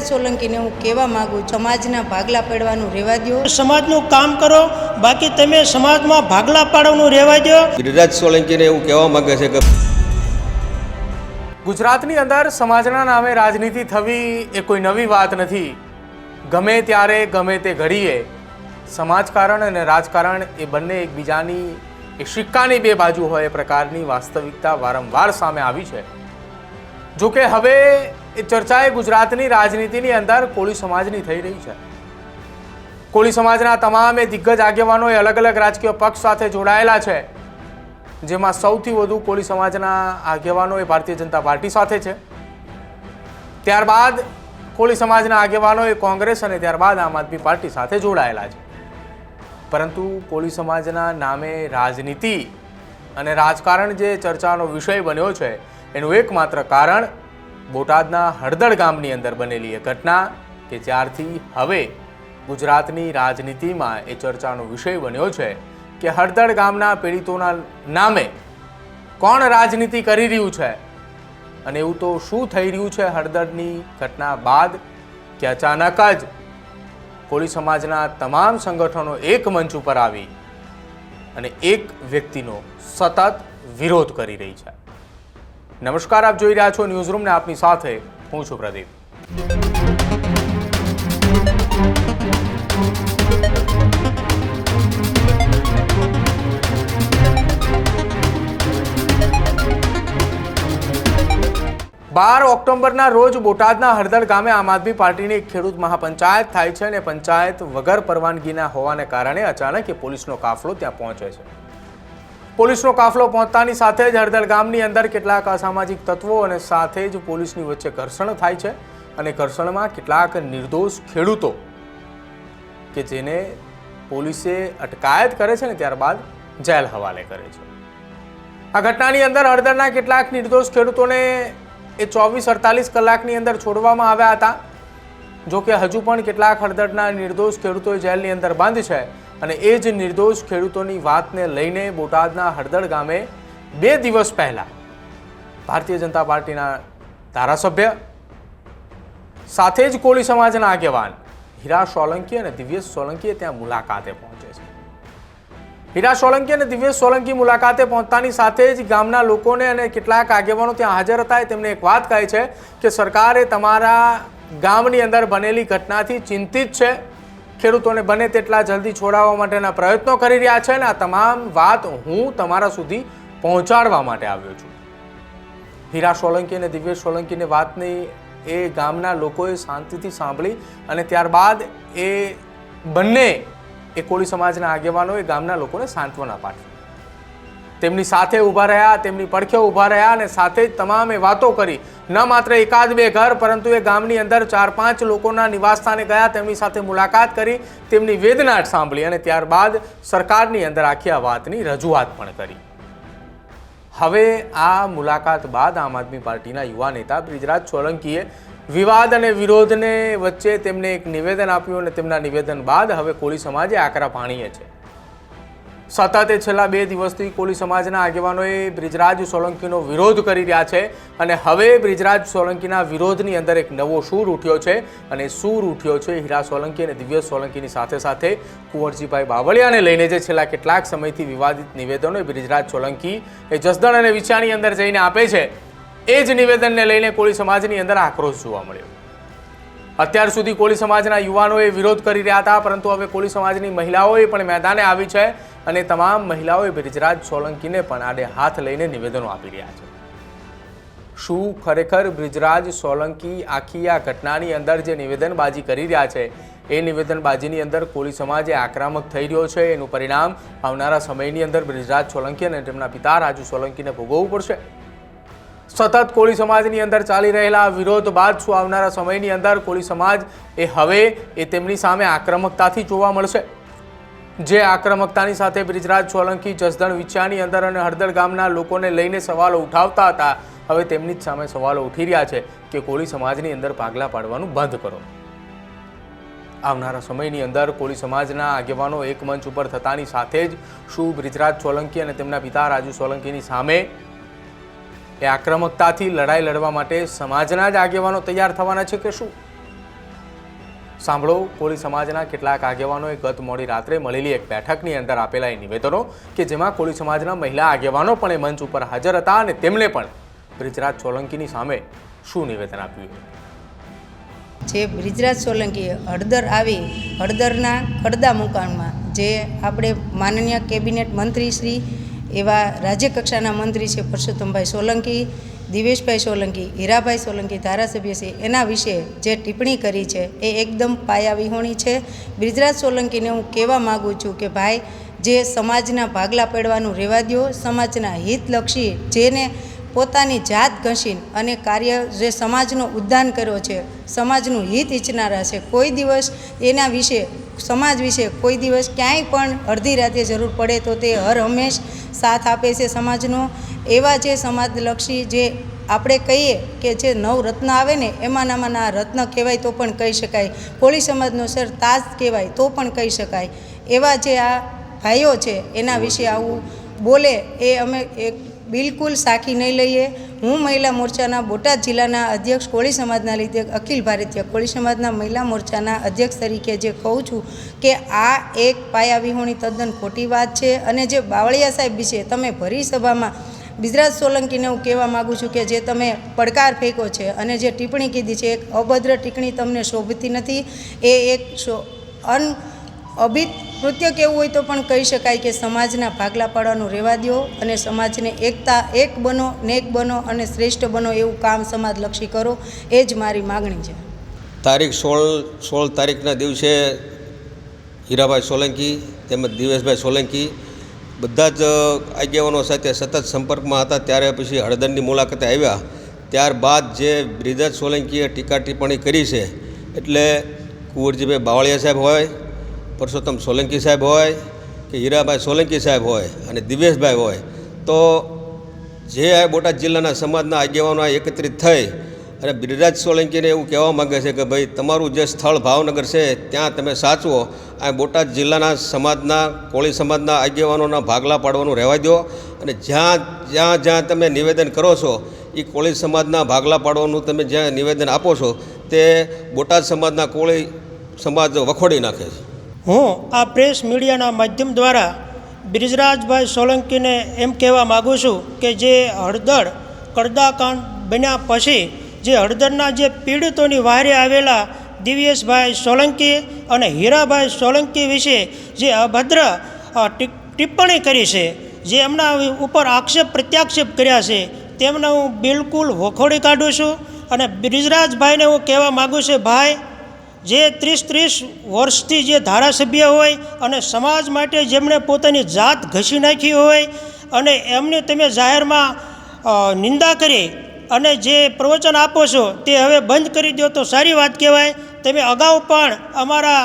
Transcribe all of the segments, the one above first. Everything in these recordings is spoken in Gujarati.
બ્રિજરાજ સોલંકીને હું કહેવા માગું સમાજના ભાગલા પાડવાનું રહેવા દો સમાજનું કામ કરો બાકી તમે સમાજમાં ભાગલા પાડવાનું રહેવા દો ગિરિરાજ સોલંકીને એવું કહેવા માંગે છે કે ગુજરાતની અંદર સમાજના નામે રાજનીતિ થવી એ કોઈ નવી વાત નથી. ગમે ત્યારે ગમે તે ઘડીએ સમાજકારણ અને રાજકારણ એ બંને એકબીજાની એ સિક્કાની બે બાજુ હોય એ પ્રકારની વાસ્તવિકતા વારંવાર સામે આવી છે. જોકે હવે એ ચર્ચાએ ગુજરાતની રાજનીતિની અંદર કોળી સમાજની થઈ રહી છે. કોળી સમાજના તમામે દિગ્ગજ આગેવાનો એ અલગ અલગ રાજકીય પક્ષ સાથે જોડાયેલા છે. જેમાં સૌથી વધુ કોળી સમાજના આગેવાનો એ ભારતીય જનતા પાર્ટી સાથે છે. ત્યારબાદ કોળી સમાજના આગેવાનો એ કોંગ્રેસ અને ત્યારબાદ આમ આદમી પાર્ટી સાથે જોડાયેલા છે. પરંતુ કોળી સમાજના નામે રાજનીતિ અને રાજકારણ જે ચર્ચાનો વિષય બન્યો છે, એનું એકમાત્ર કારણ બોટાદના હળદળ ગામની અંદર બનેલી એ ઘટના કે જ્યારથી હવે ગુજરાતની રાજનીતિમાં એ ચર્ચાનો વિષય બન્યો છે કે હળદળ ગામના પીડિતોના નામે કોણ રાજનીતિ કરી રહ્યું છે? અને એવું તો શું થઈ રહ્યું છે હળદળની ઘટના બાદ કે અચાનક જ કોળી સમાજના તમામ સંગઠનો એક મંચ ઉપર આવી અને એક વ્યક્તિનો સતત વિરોધ કરી રહી છે? નમસ્કાર, આપ જોઈ રહ્યા છો ન્યૂઝરૂમ ને આપની સાથે હું છું પ્રદીપ. બાર ઓક્ટોબરના રોજ બોટાદના હળદર ગામે આમ આદમી પાર્ટીની એક ખેડૂત મહાપંચાયત થાય છે અને પંચાયત વગર પરવાનગીના હોવાને કારણે અચાનક એ પોલીસનો કાફલો ત્યાં પહોંચે છે. પોલીસનો કાફલો પહોંચતાની સાથે જ હળદળ ગામની અંદર કેટલાક અસામાજિક તત્વો અને સાથે જ પોલીસની વચ્ચે ઘર્ષણ થાય છે અને ઘર્ષણમાં કેટલાક નિર્દોષ ખેડૂતો કે જેને પોલીસે અટકાયત કરે છે ને ત્યારબાદ જેલ હવાલે કરે છે. આ ઘટનાની અંદર હળદરના કેટલાક નિર્દોષ ખેડૂતોને એ ચોવીસ અડતાલીસ કલાકની અંદર છોડવામાં આવ્યા હતા. જો કે હજુ પણ કેટલાક હળદરના નિર્દોષ ખેડૂતો જેલની અંદર બંધ છે. અને એ જ નિર્દોષ ખેડૂતોની વાતને લઈને બોટાદના હળદળ ગામે બે દિવસ પહેલા ભારતીય જનતા પાર્ટીના ધારાસભ્ય સાથે જ કોળી સમાજના આગેવાન હીરા સોલંકી અને દિવ્યેશ સોલંકીએ ત્યાં મુલાકાતે પહોંચે છે. હીરા સોલંકી અને દિવ્યેશ સોલંકી મુલાકાતે પહોંચતાની સાથે જ ગામના લોકોને અને કેટલાક આગેવાનો ત્યાં હાજર હતા. તેમને એક વાત કહે છે કે સરકારે તમારા ગામની અંદર બનેલી ઘટનાથી ચિંતિત છે. ખેડૂતોને બને તેટલા જલ્દી છોડાવવા માટેના પ્રયત્નો કરી રહ્યા છે અને આ તમામ વાત હું તમારા સુધી પહોંચાડવા માટે આવ્યો છું. હીરા સોલંકી અને દિવ્યેશ સોલંકીની વાતની એ ગામના લોકોએ શાંતિથી સાંભળી અને ત્યારબાદ એ બંને એ કોળી સમાજના આગેવાનોએ ગામના લોકોને સાંત્વના પાઠવી. તેમની સાથે ઊભા રહ્યા, તેમની પડખે ઊભા રહ્યા અને સાથે જ તમામે વાતો કરી. ન માત્ર એકાદ બે ઘર, પરંતુ એ ગામની અંદર ચાર પાંચ લોકોના નિવાસસ્થાને ગયા, તેમની સાથે મુલાકાત કરી, તેમની વેદના સાંભળી અને ત્યારબાદ સરકારની અંદર આખી આ વાતની રજૂઆત પણ કરી. હવે આ મુલાકાત બાદ આમ આદમી પાર્ટીના યુવા નેતા બ્રિજરાજ સોલંકીએ વિવાદ અને વિરોધને વચ્ચે તેમને એક નિવેદન આપ્યું અને તેમના નિવેદન બાદ હવે કોળી સમાજે આકરા પાણીએ છે. સતત છેલ્લા બે દિવસથી કોળી સમાજના આગેવાનોએ બ્રિજરાજ સોલંકીનો વિરોધ કરી રહ્યા છે અને હવે બ્રિજરાજ સોલંકીના વિરોધની અંદર એક નવો સૂર ઉઠ્યો છે અને સૂર ઉઠ્યો છે હીરા સોલંકી અને દિવ્ય સોલંકીની સાથે સાથે કુંવરજીભાઈ બાવળિયાને લઈને જે છેલ્લા કેટલાક સમયથી વિવાદિત નિવેદનો બ્રિજરાજ સોલંકી એ જસદણ અને વિછાની અંદર જઈને આપે છે. એ જ નિવેદનને લઈને કોળી સમાજની અંદર આક્રોશ જોવા મળ્યો. અત્યાર સુધી કોળી સમાજના યુવાનોએ વિરોધ કરી રહ્યા હતા, પરંતુ હવે કોળી સમાજની મહિલાઓએ પણ મેદાને આવી છે અને તમામ મહિલાઓએ બ્રિજરાજ સોલંકીને પણ આડે હાથ લઈને નિવેદનો આપી રહ્યા છે. શું ખરેખર બ્રિજરાજ સોલંકી આખી આ ઘટનાની અંદર જે નિવેદનબાજી કરી રહ્યા છે, એ નિવેદનબાજીની અંદર કોળી સમાજે આક્રમક થઈ રહ્યો છે? એનું પરિણામ આવનારા સમયની અંદર બ્રિજરાજ સોલંકી અને તેમના પિતા રાજુ સોલંકીને ભોગવવું પડશે. સતત કોળી સમાજની અંદર ચાલી રહેલા વિરોધ બાદ શું આવનારા સમયની અંદર કોળી સમાજ એ હવે એ તેમની સામે આક્રમકતાથી જોવા મળશે? જે આક્રમકતાની સાથે બ્રિજરાજ સોલંકી, જસદણ વિછાની અંદર અને હળદળ ગામના લોકોને લઈને સવાલો ઉઠાવતા હતા, હવે તેમની જ સામે સવાલો ઉઠી રહ્યા છે કે કોળી સમાજની અંદર પાગલા પાડવાનું બંધ કરો. આવનારા સમયની અંદર કોળી સમાજના આગેવાનો એક મંચ ઉપર થતાની સાથે જ શું બ્રિજરાજ સોલંકી અને તેમના પિતા રાજુ સોલંકીની સામે એ આક્રમકતાથી લડાઈ લડવા માટે સમાજના જ આગેવાનો તૈયાર થવાના છે કે શું? સાંભળો, કોળી સમાજના કેટલાક આગેવાનોએ ગત મોડી રાત્રે મળેલી એક બેઠકની અંદર આપેલા એ નિવેદનો કે જેમાં કોળી સમાજના મહિલા આગેવાનો પણ એ મંચ ઉપર હાજર હતા અને તેમણે પણ બ્રિજરાજ સોલંકીની સામે શું નિવેદન આપ્યું જે બ્રિજરાજ સોલંકીએ હળદર આવી, હળદરના કડદા મુકાણમાં જે આપણે માનનીય કેબિનેટ મંત્રી શ્રી એવા રાજ્યકક્ષાના મંત્રી છે પરસોત્તમભાઈ સોલંકી, દિવેશભાઈ સોલંકી, હીરાભાઈ સોલંકી, ધારાસભ્ય છે. એના વિશે જે ટિપ્પણી કરી છે એ એકદમ પાયાવિહોણી છે. બ્રિજરાજ સોલંકીને હું કહેવા માગું છું કે ભાઈ, જે સમાજના ભાગલા પડવાનું રહેવા દો સમાજના હિતલક્ષી જેને પોતાની જાત ઘસીને અને કાર્ય જે સમાજનો ઉદ્ધાન કર્યો છે, સમાજનું હિત ઈચ્છનારા છે, કોઈ દિવસ એના વિશે, સમાજ વિશે કોઈ દિવસ ક્યાંય પણ અડધી રાતે જરૂર પડે તો તે હર હંમેશ સાથ આપે છે સમાજનો. એવા જે સમાજલક્ષી જે આપણે કહીએ કે જે નવ રત્ન આવે ને એમાંનામાંના રત્ન કહેવાય તો પણ કહી શકાય. કોળી સમાજનો સર તાજ કહેવાય તો પણ કહી શકાય. એવા જે આ ભાઈઓ છે, એના વિશે આવું બોલે એ અમે એક બિલકુલ સાખી નહીં લઈએ. હું મહિલા મોરચાના બોટાદ જિલ્લાના અધ્યક્ષ કોળી સમાજના લીધે અખિલ ભારતીય કોળી સમાજના મહિલા મોરચાના અધ્યક્ષ તરીકે જે કહું છું કે આ એક પાયાવિહોણી તદ્દન ખોટી વાત છે અને જે બાવળિયા સાહેબ વિશે તમે ભરી સભામાં બિજરાજ સોલંકીને હું કહેવા માગું છું કે જે તમે પડકાર ફેંકો છે અને જે ટિપ્પણી કીધી છે, એક અભદ્ર ટિપ્પણી તમને શોભતી નથી, એ એક અન અભિત કૃત્ય કેવું હોય તો પણ કહી શકાય કે સમાજના ભાગલા પાડવાનું રહેવા દો અને સમાજને એકતા, એક બનો, નેક બનો અને શ્રેષ્ઠ બનો એવું કામ સમાજલક્ષી કરો, એ જ મારી માગણી છે. તારીખ સોળ સોળ તારીખના દિવસે હીરાભાઈ સોલંકી તેમજ દિવેશભાઈ સોલંકી બધા જ આગેવાનો સાથે સતત સંપર્કમાં હતા. ત્યારે પછી હળદરની મુલાકાતે આવ્યા. ત્યારબાદ જે બ્રિજરાજ સોલંકીએ ટીકા ટિપ્પણી કરી છે, એટલે કુંવરજીભાઈ બાવળિયા સાહેબ હોય પરસોત્તમ સોલંકી સાહેબ હોય કે હીરાભાઈ સોલંકી સાહેબ હોય અને દિવેશભાઈ હોય, તો જે આ બોટાદ જિલ્લાના સમાજના આગેવાનો એકત્રિત થઈ અને બિરરાજ સોલંકીને એવું કહેવા માગે છે કે ભાઈ, તમારું જે સ્થળ ભાવનગર છે, ત્યાં તમે સાચવો. આ બોટાદ જિલ્લાના સમાજના, કોળી સમાજના આગેવાનોના ભાગલા પાડવાનું રહેવા દો અને જ્યાં જ્યાં જ્યાં તમે નિવેદન કરો છો એ કોળી સમાજના ભાગલા પાડવાનું તમે જ્યાં નિવેદન આપો છો, તે બોટાદ સમાજના કોળી સમાજ વખોડી નાખે છે. હું આ પ્રેસ મીડિયાના માધ્યમ દ્વારા બ્રિજરાજભાઈ સોલંકીને એમ કહેવા માગું છું કે જે હળદર કડદાકાંડ બન્યા પછી જે હળદરના જે પીડિતોની વારે આવેલા દિવ્યેશભાઈ સોલંકી અને હીરાભાઈ સોલંકી વિશે જે અભદ્ર ટિપ્પણી કરી છે, જે એમના ઉપર આક્ષેપ પ્રત્યાક્ષેપ કર્યા છે, તેમને હું બિલકુલ વખોડી કાઢું છું અને બ્રિજરાજભાઈને હું કહેવા માગું છું, ભાઈ જે ત્રીસ ત્રીસ વર્ષથી જે ધારાસભ્ય હોય અને સમાજ માટે જેમણે પોતાની જાત ઘસી નાખી હોય અને એમને તમે જાહેરમાં નિંદા કરી અને જે પ્રવચન આપો છો તે હવે બંધ કરી દો તો સારી વાત કહેવાય. તમે અગાઉ પણ અમારા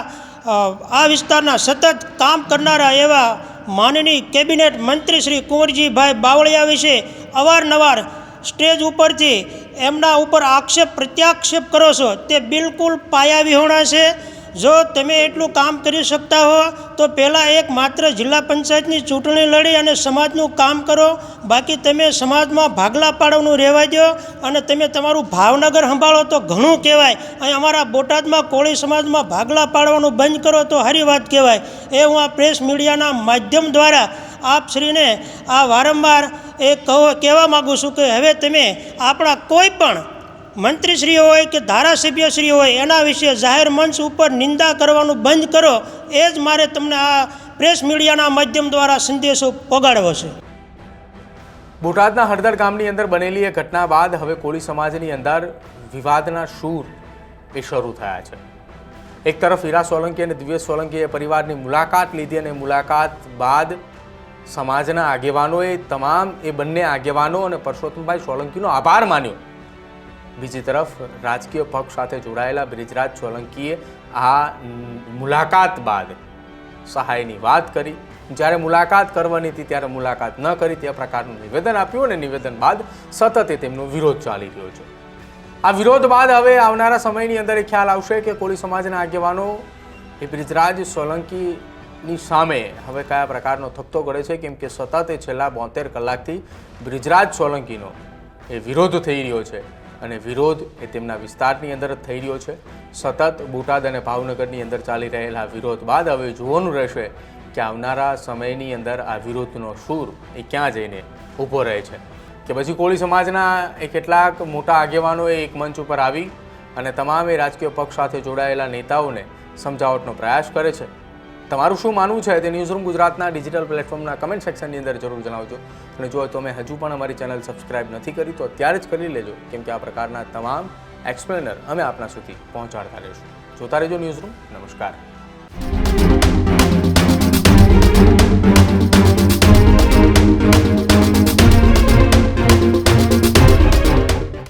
આ વિસ્તારના સતત કામ કરનારા એવા માનનીય કેબિનેટ મંત્રી શ્રી કુંવરજીભાઈ બાવળિયા વિશે અવારનવાર સ્ટેજ ઉપરથી એમના ઉપર આક્ષેપ પ્રત્યાક્ષેપ કરો છો, તે બિલકુલ પાયા વિહોણા છે. જો તમે એટલું કામ કરી શકતા હો, તો પહેલાં એક માત્ર જિલ્લા પંચાયતની ચૂંટણી લડી અને સમાજનું કામ કરો. બાકી તમે સમાજમાં ભાગલા પાડવાનું રહેવા દો અને તમે તમારું ભાવનગર સંભાળો તો ઘણું કહેવાય. અહીં અમારા બોટાદમાં કોળી સમાજમાં ભાગલા પાડવાનું બંધ કરો તો સારી વાત કહેવાય. એ હું આ પ્રેસ મીડિયાના માધ્યમ દ્વારા આપ શ્રીને આ વારંવાર એ કહો કહેવા માગું છું કે હવે તમે આપણા કોઈ પણ મંત્રીશ્રી હોય કે ધારાસભ્યશ્રી હોય, એના વિશે જાહેર મંચ ઉપર નિંદા કરવાનું બંધ કરો, એ જ મારે તમને આ પ્રેસ મીડિયાના માધ્યમ દ્વારા સંદેશો પગાડવો છે. બોટાદના હળદર ગામની અંદર બનેલી એ ઘટના બાદ હવે કોળી સમાજની અંદર વિવાદના સૂર એ શરૂ થયા છે. એક તરફ હીરા સોલંકી અને દિવ્યેશ સોલંકીએ પરિવારની મુલાકાત લીધી અને મુલાકાત બાદ સમાજના આગેવાનોએ તમામ એ બંને આગેવાનો અને પરસોત્તમભાઈ સોલંકીનો આભાર માન્યો. બીજી તરફ રાજકીય પક્ષ સાથે જોડાયેલા બ્રિજરાજ સોલંકીએ આ મુલાકાત બાદ સહાયની વાત કરી. જ્યારે મુલાકાત કરવાની હતી ત્યારે મુલાકાત ન કરી. તે પ્રકારનું નિવેદન આપ્યું અને નિવેદન બાદ સતત તેમનો વિરોધ ચાલી રહ્યો છે. આ વિરોધ બાદ હવે આવનારા સમયની અંદર એ ખ્યાલ આવશે કે કોળી સમાજના આગેવાનો એ બ્રિજરાજ સોલંકીની સામે હવે કયા પ્રકારનો થપ્તો ગળે છે, કેમ કે સતત એ છેલ્લા બોતેર કલાકથી બ્રિજરાજ સોલંકીનો એ વિરોધ થઈ રહ્યો છે અને વિરોધ એ તેમના વિસ્તારની અંદર જ થઈ રહ્યો છે. સતત બોટાદ અને ભાવનગરની અંદર ચાલી રહેલા વિરોધ બાદ હવે જોવાનું રહેશે કે આવનારા સમયની અંદર આ વિરોધનો સૂર એ ક્યાં જઈને ઊભો રહે છે. કે પછી કોળી સમાજના એ કેટલાક મોટા આગેવાનોએ એક મંચ ઉપર આવી અને તમામે રાજકીય પક્ષ સાથે જોડાયેલા નેતાઓને સમજાવટનો પ્રયાસ કરે છે. તમારું શું માનવું છે તે ન્યૂઝરૂમ ગુજરાતના ડિજિટલ પ્લેટફોર્મના કમેન્ટ સેક્શનની અંદર જરૂર જણાવજો. અને જો તમે હજુ પણ અમારી ચેનલ સબસ્ક્રાઇબ નથી કરી, તો અત્યારે જ કરી લેજો, કેમ કે આ પ્રકારના તમામ એક્સપ્લેનર અમે આપના સુધી પહોંચાડતા રહીશું. જોતા રહેજો ન્યૂઝરૂમ નમસ્કાર.